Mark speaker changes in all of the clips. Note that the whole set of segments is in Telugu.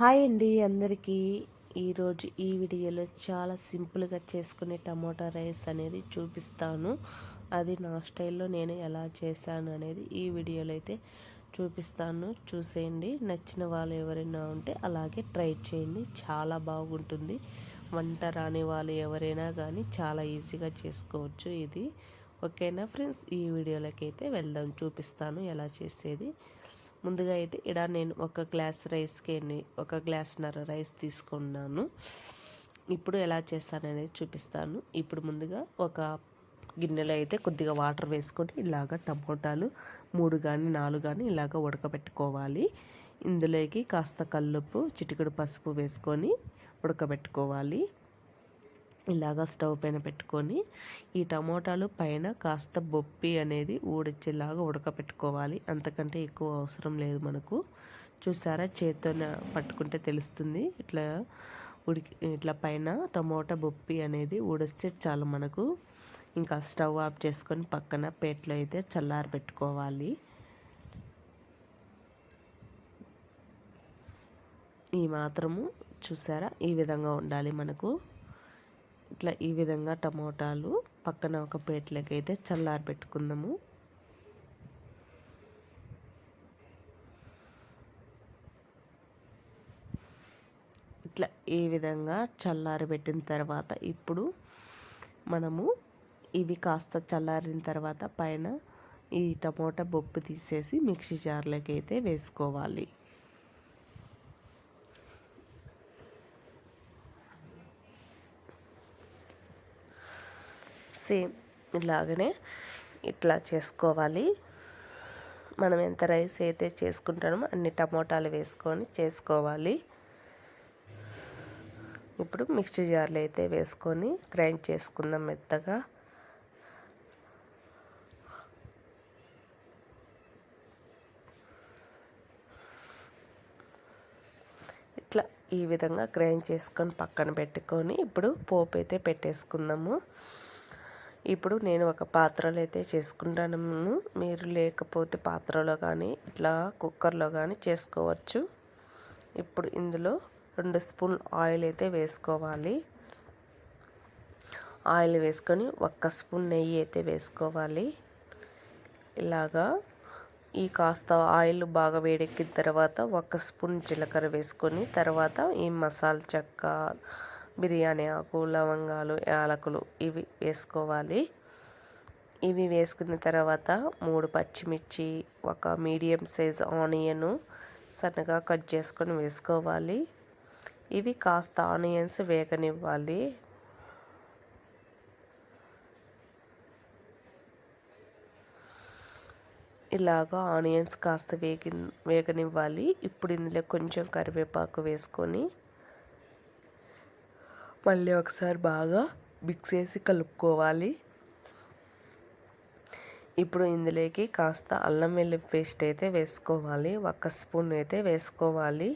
Speaker 1: హాయ్ అండి అందరికీ. ఈరోజు ఈ వీడియోలో చాలా సింపుల్గా చేసుకునే టమోటా రైస్ అనేది చూపిస్తాను. అది నా స్టైల్లో నేను ఎలా చేశాను అనేది ఈ వీడియోలో అయితే చూపిస్తాను. చూసేయండి. నచ్చిన వాళ్ళు ఎవరైనా ఉంటే అలాగే ట్రై చేయండి. చాలా బాగుంటుంది. వంట రాని వాళ్ళు ఎవరైనా కానీ చాలా ఈజీగా చేసుకోవచ్చు ఇది. ఓకేనా ఫ్రెండ్స్? ఈ వీడియోలోకి అయితే వెళ్దాం. చూపిస్తాను ఎలా చేసేది. ముందుగా అయితే ఇక్కడ నేను ఒక గ్లాస్ రైస్కి ఒక గ్లాస్న్నర రైస్ తీసుకున్నాను. ఇప్పుడు ఎలా చేస్తాననేది చూపిస్తాను. ఇప్పుడు ముందుగా ఒక గిన్నెలో అయితే కొద్దిగా వాటర్ వేసుకొని ఇలాగ టమోటాలు మూడు కానీ నాలుగు కానీ ఇలాగ ఉడకబెట్టుకోవాలి. ఇందులోకి కాస్త కల్లుప్పు చిటికెడు పసుపు వేసుకొని ఉడకబెట్టుకోవాలి. ఇలాగా స్టవ్ పైన పెట్టుకొని ఈ టమోటాలు పైన కాస్త బొప్పి అనేది ఊడిచ్చేలాగా ఉడకపెట్టుకోవాలి. అంతకంటే ఎక్కువ అవసరం లేదు మనకు. చూసారా? చేతితోనే పట్టుకుంటే తెలుస్తుంది. ఇట్లా ఉడికి ఇట్లా పైన టమోటా బొప్పి అనేది ఊడిస్తే చాలు మనకు. ఇంకా స్టవ్ ఆఫ్ చేసుకొని పక్కన పేట్లో అయితే చల్లారి పెట్టుకోవాలి. ఈ మాత్రము చూసారా? ఈ విధంగా ఉండాలి మనకు. ఇట్లా ఈ విధంగా టమోటాలు పక్కన ఒక ప్లేట్లోకి అయితే చల్లారి పెట్టుకుందాము. ఇట్లా ఈ విధంగా చల్లారి పెట్టిన తర్వాత ఇప్పుడు మనము ఇవి కాస్త చల్లారిన తర్వాత పైన ఈ టమోటా బొప్పు తీసేసి మిక్సీ జార్లోకి అయితే వేసుకోవాలి. సేమ్ ఇలాగనే ఇట్లా చేసుకోవాలి. మనం ఎంత రైస్ అయితే చేసుకుంటామో అన్ని టమోటాలు వేసుకొని చేసుకోవాలి. ఇప్పుడు మిక్సీ జార్లు అయితే వేసుకొని గ్రైండ్ చేసుకుందాం మెత్తగా. ఇట్లా ఈ విధంగా గ్రైండ్ చేసుకొని పక్కన పెట్టుకొని ఇప్పుడు పోపు అయితే పెట్టేసుకుందాము. ఇప్పుడు నేను ఒక పాత్రలో అయితే చేసుకుంటాను. మీరు లేకపోతే పాత్రలో కానీ ఇట్లా కుక్కర్లో కానీ చేసుకోవచ్చు. ఇప్పుడు ఇందులో రెండు స్పూన్ ఆయిల్ అయితే వేసుకోవాలి. ఆయిల్ వేసుకొని ఒక్క స్పూన్ నెయ్యి అయితే వేసుకోవాలి. ఇలాగా ఈ కాస్త ఆయిల్ బాగా వేడెక్కిన తర్వాత ఒక స్పూన్ జీలకర్ర వేసుకొని తర్వాత ఈ మసాలా చెక్క బిర్యానీ ఆకు లవంగాలు యాలకులు ఇవి వేసుకోవాలి. ఇవి వేసుకున్న తర్వాత మూడు పచ్చిమిర్చి ఒక మీడియం సైజ్ ఆనియన్ సన్నగా కట్ చేసుకొని వేసుకోవాలి. ఇవి కాస్త ఆనియన్స్ వేగనివ్వాలి. ఇలాగా ఆనియన్స్ కాస్త వేగి వేగనివ్వాలి. ఇప్పుడు ఇందులో కొంచెం కరివేపాకు వేసుకొని మళ్ళీ ఒకసారి బాగా మిక్స్ చేసి కలుపుకోవాలి. ఇప్పుడు ఇందులోకి కాస్త అల్లం వెల్లుల్లి పేస్ట్ అయితే వేసుకోవాలి. ఒక స్పూన్ అయితే వేసుకోవాలి.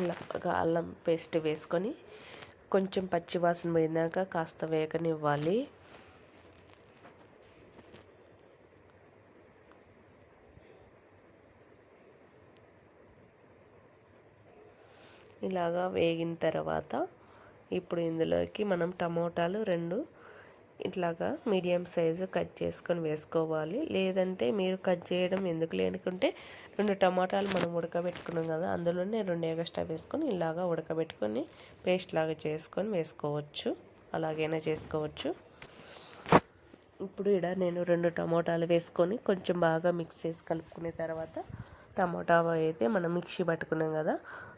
Speaker 1: ఇలా అల్లం పేస్ట్ వేసుకొని కొంచెం పచ్చివాసన పోయినాక కాస్త వేగనివ్వాలి. ఇలాగా వేగిన తర్వాత ఇప్పుడు ఇందులోకి మనం టమోటాలు రెండు ఇట్లాగా మీడియం సైజు కట్ చేసుకొని వేసుకోవాలి. లేదంటే మీరు కట్ చేయడం ఎందుకు లేనుకుంటే రెండు టమాటాలు మనం ఉడకబెట్టుకున్నాం కదా అందులోనే రెండు ఎగస్ట్రా వేసుకొని ఇలాగా ఉడకబెట్టుకొని పేస్ట్ లాగా చేసుకొని వేసుకోవచ్చు. అలాగైనా చేసుకోవచ్చు. ఇప్పుడు ఇక్కడ నేను రెండు టమోటాలు వేసుకొని కొంచెం బాగా మిక్స్ చేసి కలుపుకునే తర్వాత టమోటా అయితే మనం మిక్సీ పట్టుకున్నాం కదా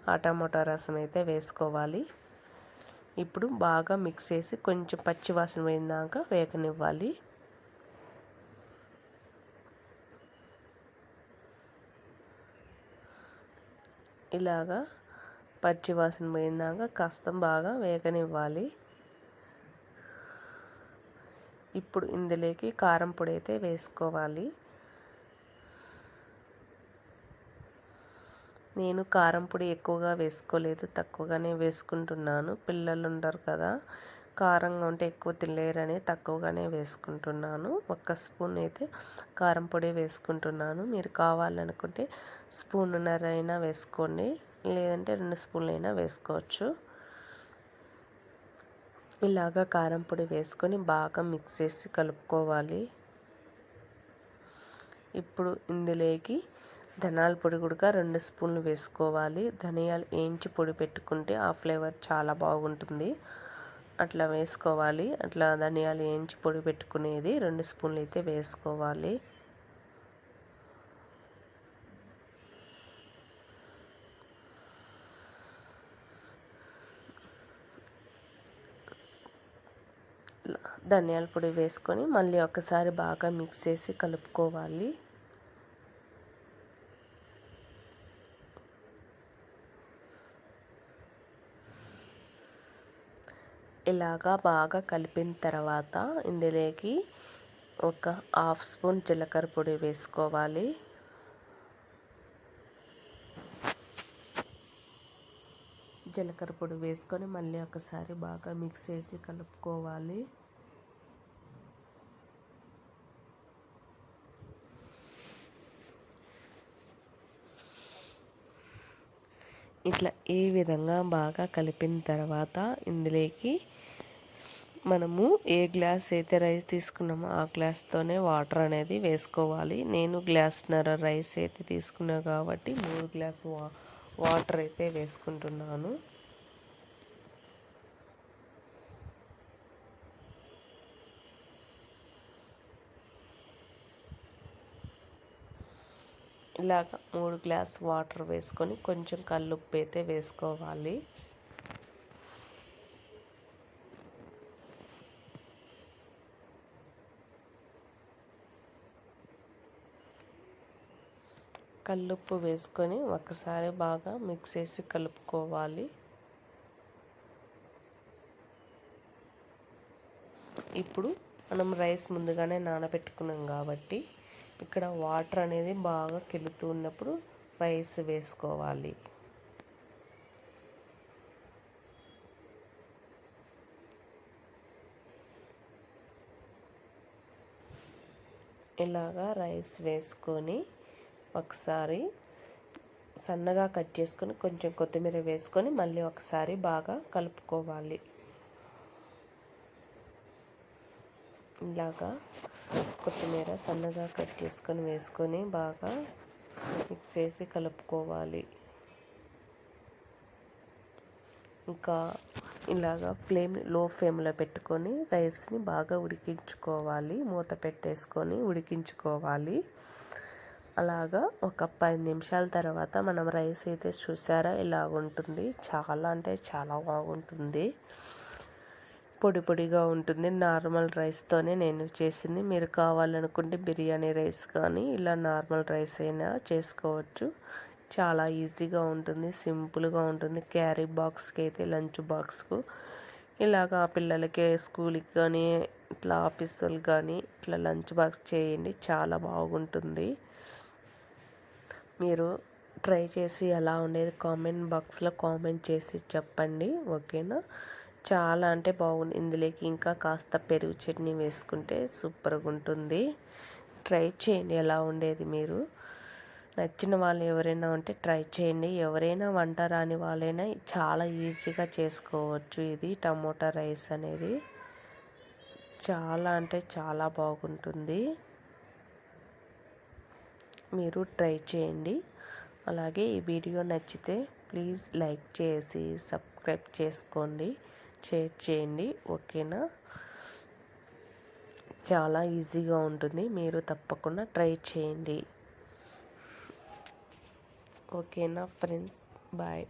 Speaker 1: ఆ టమోటా రసం అయితే వేసుకోవాలి. ఇప్పుడు బాగా మిక్స్ చేసి కొంచెం పచ్చి వాసన పోయిందాక వేగనివ్వాలి. ఇలాగా పచ్చి వాసన పోయిందాక కాస్త బాగా వేగనివ్వాలి. ఇప్పుడు ఇందులోకి కారం పొడి అయితే వేసుకోవాలి. నేను కారం పొడి ఎక్కువగా వేసుకోలేదు తక్కువగానే వేసుకుంటున్నాను. పిల్లలు ఉండరు కదా కారంగా ఉంటే ఎక్కువ తినలేరని తక్కువగానే వేసుకుంటున్నాను. ఒక్క స్పూన్ అయితే కారం పొడి వేసుకుంటున్నాను. మీరు కావాలనుకుంటే స్పూన్నర అయినా వేసుకోండి లేదంటే రెండు స్పూన్లు అయినా వేసుకోవచ్చు. ఇలాగా కారం పొడి వేసుకొని బాగా మిక్స్ చేసి కలుపుకోవాలి. ఇప్పుడు ఇందులోకి ధనియాల పొడి కూడా రెండు స్పూన్లు వేసుకోవాలి. ధనియాలు వేయించి పొడి పెట్టుకుంటే ఆ ఫ్లేవర్ చాలా బాగుంటుంది. అట్లా వేసుకోవాలి. అట్లా ధనియాలు వేయించి పొడి పెట్టుకునేది రెండు స్పూన్లు అయితే వేసుకోవాలి. ధనియాల పొడి వేసుకొని మళ్ళీ ఒకసారి బాగా మిక్స్ చేసి కలుపుకోవాలి. ఇలాగా బాగా కలిపిన తర్వాత ఇందులోకి ఒక హాఫ్ స్పూన్ జీలకర్ర పొడి వేసుకోవాలి. జీలకర్ర పొడి వేసుకొని మళ్ళీ ఒకసారి బాగా మిక్స్ చేసి కలుపుకోవాలి. ఇట్లా ఈ విధంగా బాగా కలిపిన తర్వాత ఇందులోకి మనము ఏ గ్లాస్ అయితే రైస్ తీసుకున్నామో ఆ గ్లాస్తోనే వాటర్ అనేది వేసుకోవాలి. నేను గ్లాస్నర రైస్ అయితే తీసుకున్నా కాబట్టి మూడు గ్లాస్ వా వాటర్ అయితే వేసుకుంటున్నాను. ఇలాగ మూడు గ్లాస్ వాటర్ వేసుకొని కొంచెం కల్లుప్పు అయితే వేసుకోవాలి. కల్లుప్పు వేసుకొని ఒకసారి బాగా మిక్స్ చేసి కలుపుకోవాలి. ఇప్పుడు మనం రైస్ ముందుగానే నానబెట్టుకున్నాం కాబట్టి ఇక్కడ వాటర్ అనేది బాగా కెలుతూ ఉన్నప్పుడు రైస్ వేసుకోవాలి. ఇలాగా రైస్ వేసుకొని ఒకసారి సన్నగా కట్ చేసుకొని కొంచెం కొత్తిమీర వేసుకొని మళ్ళీ ఒకసారి బాగా కలుపుకోవాలి. ఇలాగా కొత్తిమీర సన్నగా కట్ చేసుకొని వేసుకొని బాగా మిక్స్ చేసి కలుపుకోవాలి. ఇంకా ఇలాగా ఫ్లేమ్లో ఫ్లేమ్లో పెట్టుకొని రైస్ని బాగా ఉడికించుకోవాలి. మూత పెట్టేసుకొని ఉడికించుకోవాలి. అలాగా ఒక పది నిమిషాల తర్వాత మనం రైస్ అయితే చూసారా? ఇలా ఉంటుంది చాలా అంటే చాలా బాగుంటుంది. పొడి పొడిగా ఉంటుంది. నార్మల్ రైస్తోనే నేను చేసింది. మీరు కావాలనుకుంటే బిర్యానీ రైస్ కానీ ఇలా నార్మల్ రైస్ అయినా చేసుకోవచ్చు. చాలా ఈజీగా ఉంటుంది. సింపుల్గా ఉంటుంది. క్యారీ బాక్స్కి అయితే లంచ్ బాక్స్కు. ఇలాగా పిల్లలకి స్కూల్కి కానీ ఇట్లా ఆఫీసులు కానీ ఇట్లా లంచ్ బాక్స్ చేయండి. చాలా బాగుంటుంది. మీరు ట్రై చేసి ఎలా ఉండేది. కామెంట్ బాక్స్లో కామెంట్ చేసి చెప్పండి. ఓకేనా? చాలా అంటే బాగుంది. ఇందులోకి ఇంకా కాస్త పెరుగు చట్నీ వేసుకుంటే సూపర్గా ఉంటుంది. ట్రై చేయండి. ఎలా ఉండేది మీరు? నచ్చిన వాళ్ళు ఎవరైనా ఉంటే ట్రై చేయండి. ఎవరైనా వంట రాని వాళ్ళైనా చాలా ఈజీగా చేసుకోవచ్చు ఇది. టమోటా రైస్ అనేది. చాలా అంటే చాలా బాగుంటుంది. మీరు ట్రై చేయండి. అలాగే ఈ వీడియో నచ్చితే ప్లీజ్ లైక్ చేసి సబ్స్క్రైబ్ చేసుకోండి షేర్ చేయండి. ఓకేనా? చాలా ఈజీగా ఉంటుంది. మీరు తప్పకుండా ట్రై చేయండి. ఓకేనా ఫ్రెండ్స్? బాయ్.